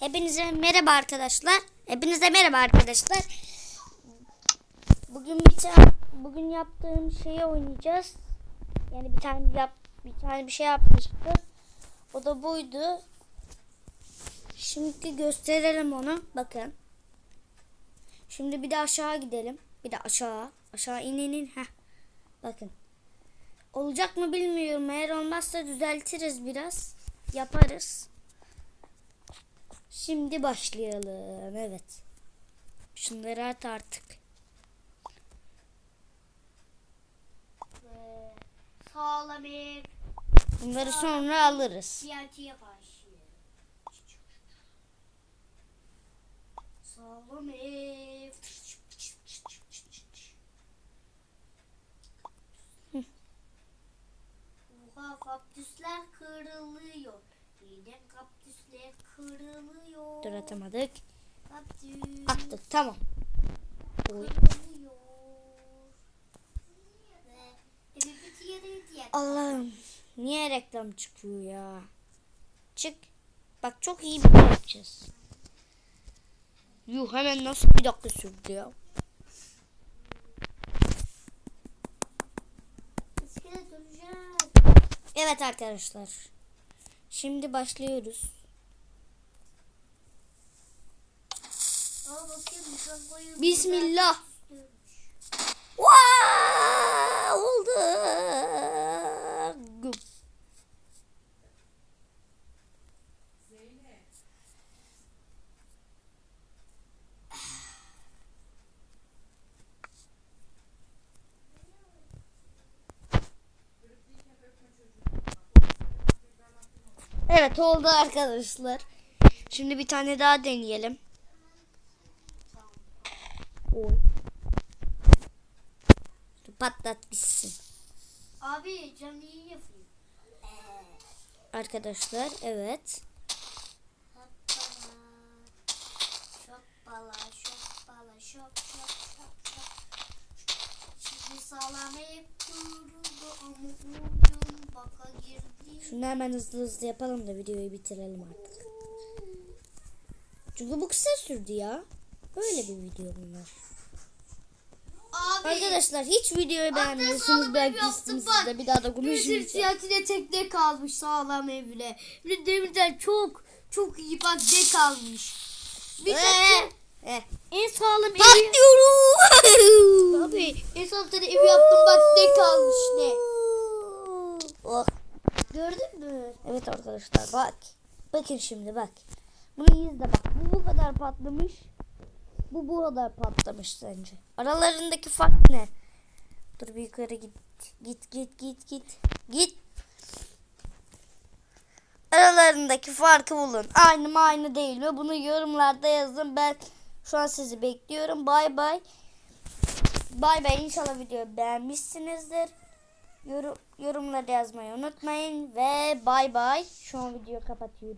Hepinize merhaba arkadaşlar. Hepinize merhaba arkadaşlar. Bugün bir tane bugün yaptığım şeyi oynayacağız. Yani bir tane yap bir tane bir şey yapmıştık. O da buydu. Şimdi gösterelim onu. Bakın. Şimdi bir de aşağı gidelim. Bir de aşağı. Aşağı in in in. Heh. Bakın. Olacak mı bilmiyorum. Eğer olmazsa düzeltiriz biraz. Yaparız. Şimdi başlayalım. Evet. Şunları at artık. Sağlam ev Bunları sonra alırız. TNT'ye karşı. Sağlam ev. Oha kaktüsler kırılıyor. Birden kaktüsler kırılıyor. Dur atamadık. Kaktüs Attık tamam. Oy. Allah'ım. Niye reklam çıkıyor ya? Çık. Bak çok iyi bir şey yapacağız. Yuh hemen nasıl bir dakika sürdü ya? Evet arkadaşlar. Şimdi başlıyoruz. Bismillah. Vaa! Oldu. Evet oldu arkadaşlar. Şimdi bir tane daha deneyelim. Oy. Patlat. Abi canlı yayın yapayım. Arkadaşlar evet. Hoppala. Şoppala şoppala şop şop şop şop. Şimdi sağlam ev kuruldu ama uygun baka girdi. Şunu hemen hızlı hızlı yapalım da videoyu bitirelim artık. Çünkü bu kısa sürdü ya. Böyle bir video bunlar. Arkadaşlar hiç videoyu beğenmiyorsunuz. Belki de bir daha da konuşmayacağım. siyasine tekne kalmış sağlam evle. Bir de demirden çok çok iyi bak ne kalmış. Bir Ee, eh. en sağlam evi. Patlıyorum. Abi en sağlam tane ev yaptım bak ne kalmış ne. Oh. Gördün mü? Evet arkadaşlar bak. Bakın şimdi bak. Bunu izle bak. Bu bu kadar patlamış. Bu bu kadar patlamış sence. Aralarındaki fark ne? Dur bir yukarı git. Git git git git. Git. Aralarındaki farkı bulun. Aynı mı aynı değil mi? Bunu yorumlarda yazın. Ben şu an sizi bekliyorum. Bay bay. Bay bay. İnşallah videoyu beğenmişsinizdir. Yorum, yorumları yazmayı unutmayın ve bay bay. Şu an videoyu kapatıyorum.